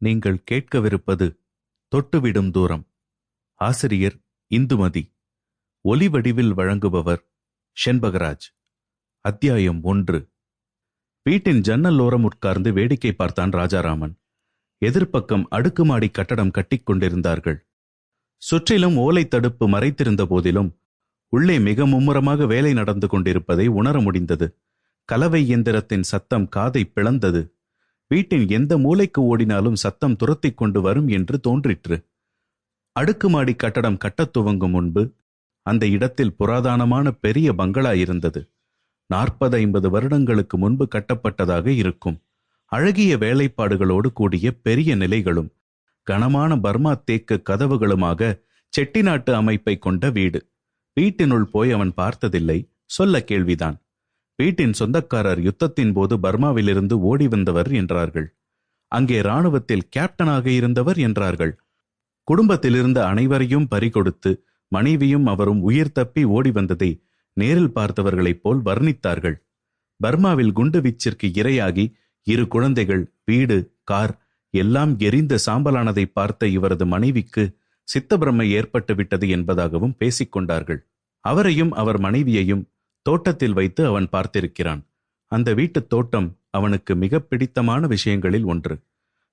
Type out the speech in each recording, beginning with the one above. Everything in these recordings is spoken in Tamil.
நீங்கள் கேட்கவிருப்பது தொட்டுவிடும் தூரம். ஆசிரியர் இந்துமதி. ஒலி வடிவில் வழங்குபவர் செண்பகராஜ். அத்தியாயம் ஒன்று. வீட்டின் ஜன்னல் ஓரம் உட்கார்ந்து வேடிக்கை பார்த்தான் ராஜாராமன். எதிர்ப்பக்கம் அடுக்குமாடி கட்டடம் கட்டிக் கொண்டிருந்தார்கள். சுற்றிலும் ஓலை தடுப்பு மறைத்திருந்த போதிலும் உள்ளே மிக மும்முரமாக வேலை நடந்து கொண்டிருப்பதை உணர முடிந்தது. கலவை இயந்திரத்தின் சத்தம் காதை பிளந்தது. வீட்டின் எந்த மூலைக்கு ஓடினாலும் சத்தம் துரத்திக் கொண்டு வரும் என்று தோன்றிற்று. அடுக்குமாடி கட்டடம் கட்டத் துவங்கும் முன்பு அந்த இடத்தில் புராதனமான பெரிய பங்களா இருந்தது. நாற்பது ஐம்பது வருடங்களுக்கு முன்பு கட்டப்பட்டதாக இருக்கும். அழகிய வேலைப்பாடுகளோடு கூடிய பெரிய நிலைகளும் கனமான பர்மா தேக்கு கதவுகளுமாக செட்டிநாட்டு அமைப்பை கொண்ட வீடு. வீட்டினுள் போய் அவன் பார்த்ததில்லை சொல்ல கேள்விதான். வீட்டின் சொந்தக்காரர் யுத்தத்தின் போது பர்மாவிலிருந்து ஓடி வந்தவர் என்றார்கள். அங்கே ராணுவத்தில் கேப்டனாக இருந்தவர் என்றார்கள். குடும்பத்திலிருந்த அனைவரையும் பறிகொடுத்து மனைவியும் அவரும் உயிர் தப்பி ஓடி வந்ததை நேரில் பார்த்தவர்களைப் போல் வர்ணித்தார்கள். பர்மாவில் குண்டு வீச்சிற்கு இரையாகி இரு குழந்தைகள் வீடு கார் எல்லாம் எரிந்த சாம்பலானதை பார்த்த இவரது மனைவிக்கு சித்தபிரமை ஏற்பட்டுவிட்டது என்பதாகவும் பேசிக்கொண்டார்கள். அவரையும் அவர் மனைவியையும் தோட்டத்தில் வைத்து அவன் பார்த்திருக்கிறான். அந்த வீட்டுத் தோட்டம் அவனுக்கு மிக பிடித்தமான விஷயங்களில் ஒன்று.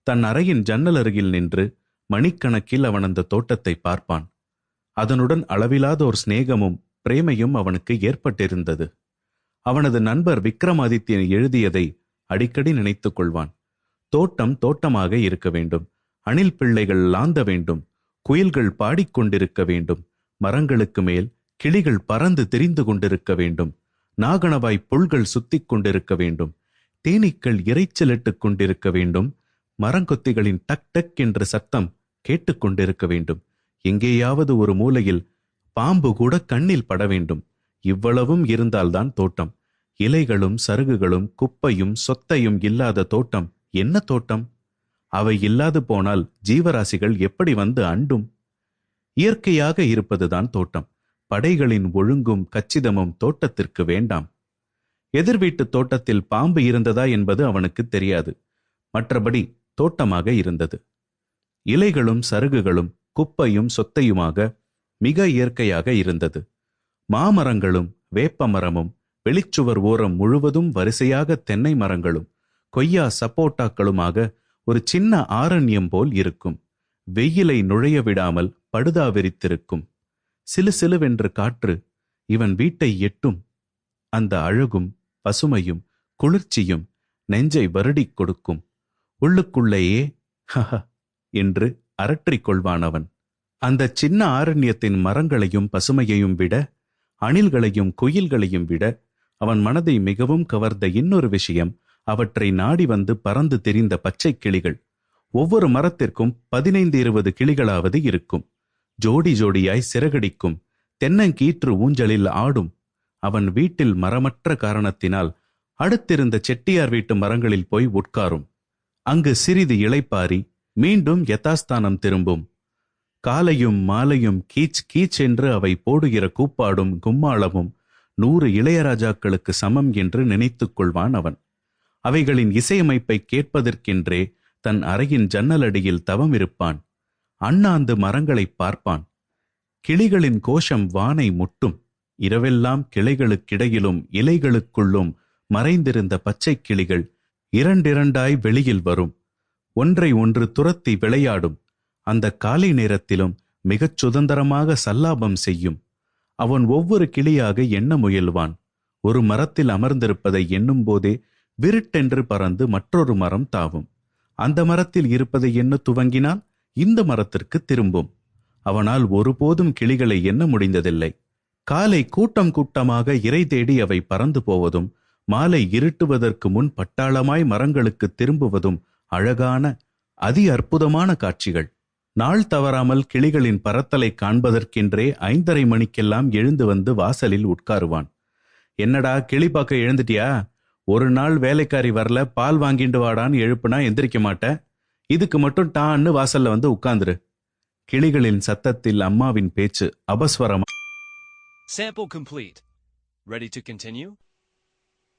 தன் அறையின் ஜன்னல் அருகில் நின்று மணிக்கணக்கில் அவன் அந்த தோட்டத்தை பார்ப்பான். அதனுடன் அளவிலாத ஒரு சிநேகமும் பிரேமையும் அவனுக்கு ஏற்பட்டிருந்தது. அவனது நண்பர் விக்ரமாதித்யன் எழுதியதை அடிக்கடி நினைத்துக் கொள்வான். தோட்டம் தோட்டமாக இருக்க வேண்டும். அணில் பிள்ளைகள் லாந்த வேண்டும். குயில்கள் பாடிக்கொண்டிருக்க வேண்டும். மரங்களுக்கு மேல் கிளிகள் பறந்து தெரிந்து கொண்டிருக்க வேண்டும். நாகணவாய் புல்கள் சுத்திக் கொண்டிருக்க வேண்டும். தேனீக்கள் இறைச்சலிட்டுக் கொண்டிருக்க வேண்டும். மரங்கொத்திகளின் டக் டக் என்ற சத்தம் கேட்டுக்கொண்டிருக்க வேண்டும். எங்கேயாவது ஒரு மூலையில் பாம்பு கூட கண்ணில் பட வேண்டும். இவ்வளவும் இருந்தால்தான் தோட்டம். இலைகளும் சருகுகளும் குப்பையும் சொத்தையும் இல்லாத தோட்டம். என்ன தோட்டம்? அவை இல்லாது போனால் ஜீவராசிகள் எப்படி வந்து அண்டும்? இயற்கையாக இருப்பதுதான் தோட்டம். படைகளின் ஒழுங்கும் கச்சிதமும் தோட்டத்திற்கு வேண்டாம். எதிர் வீட்டு தோட்டத்தில் பாம்பு இருந்ததா என்பது அவனுக்கு தெரியாது. மற்றபடி தோட்டமாக இருந்தது. இலைகளும் சருகுகளும் குப்பையும் சொத்தையுமாக மிக இயற்கையாக இருந்தது. மாமரங்களும் வேப்ப மரமும் வெளிச்சுவர் ஓரம் முழுவதும் வரிசையாக தென்னை மரங்களும் கொய்யா சப்போட்டாக்களுமாக ஒரு சின்ன ஆரண்யம் போல் இருக்கும். வெயிலை நுழைய விடாமல் படுதா விரித்திருக்கும். சிலு சிலுவென்று காற்று இவன் வீட்டை எட்டும். அந்த அழகும் பசுமையும் குளிர்ச்சியும் நெஞ்சை வருடிக் கொடுக்கும். உள்ளுக்குள்ளேயே ஹஹ என்று அரற்றிக் கொள்வானவன். அந்த சின்ன ஆரண்யத்தின் மரங்களையும் பசுமையையும் விட அணில்களையும் குயில்களையும் விட அவன் மனதை மிகவும் கவர்ந்த இன்னொரு விஷயம் அவற்றை நாடி வந்து பறந்து தெரிந்த பச்சை கிளிகள் ஒவ்வொரு மரத்திற்கும் பதினைந்து இருபது கிளிகளாவது இருக்கும். ஜோடி ஜோடியாய் சிறகடிக்கும் தென்னங்கீற்று ஊஞ்சலில் ஆடும். அவன் வீட்டில் மரமற்ற காரணத்தினால் அடுத்திருந்த செட்டியார் வீட்டு மரங்களில் போய் உட்காரும். அங்கு சிறிது இளைப்பாரி மீண்டும் யதாஸ்தானம் திரும்பும். காலையும் மாலையும் கீச் கீச் என்று அவை போடுகிற கூப்பாடும் கும்மாளமும் நூறு இளையராஜாக்களுக்கு சமம் என்று நினைத்துக் கொள்வான் அவன். அவைகளின் இசையமைப்பை கேட்பதற்கென்றே தன் அறையின் ஜன்னலடியில் தவம் இருப்பான். அண்ணாந்து மரங்களைப் பார்ப்பான். கிளிகளின் கோஷம் வானை முட்டும். இரவெல்லாம் கிளைகளுக்கிடையிலும் இலைகளுக்குள்ளும் மறைந்திருந்த பச்சை கிளிகள் இரண்டிரண்டாய் வெளியில் வரும். ஒன்றை ஒன்று துரத்தி விளையாடும். அந்த காலை நேரத்திலும் மிகச் சுதந்திரமாக சல்லாபம் செய்யும். அவன் ஒவ்வொரு கிளியாக எண்ண முயல்வான். ஒரு மரத்தில் அமர்ந்திருப்பதை எண்ணும் போதே விருட்டென்று பறந்து மற்றொரு மரம் தாவும். அந்த மரத்தில் இருப்பதை எண்ண துவங்கினால் இந்த மரத்திற்கு திரும்பும். அவனால் ஒருபோதும் கிளிகளை எண்ண முடிந்ததில்லை. காலை கூட்டம் கூட்டமாக இறை தேடி அவை பறந்து போவதும் மாலை இருட்டுவதற்கு முன் பட்டாளமாய் மரங்களுக்கு திரும்புவதும் அழகான அதி அற்புதமான காட்சிகள். நாள் தவறாமல் கிளிகளின் பறத்தலை காண்பதற்கென்றே ஐந்தரை மணிக்கெல்லாம் எழுந்து வந்து வாசலில் உட்காருவான். என்னடா கிளி பார்க்க எழுந்துட்டியா? ஒரு நாள் வேலைக்காரி வரல பால் வாங்கிட்டு வாடான்னு எழுப்புனா எந்திரிக்க மாட்ட? இதுக்கு மட்டும் டான்னு வாசல்ல வந்து உட்கார்ந்துரு கிளிகளின் சத்தத்தில் அம்மாவின் பேச்சு அபஸ்வரமா Sample complete. Ready to continue?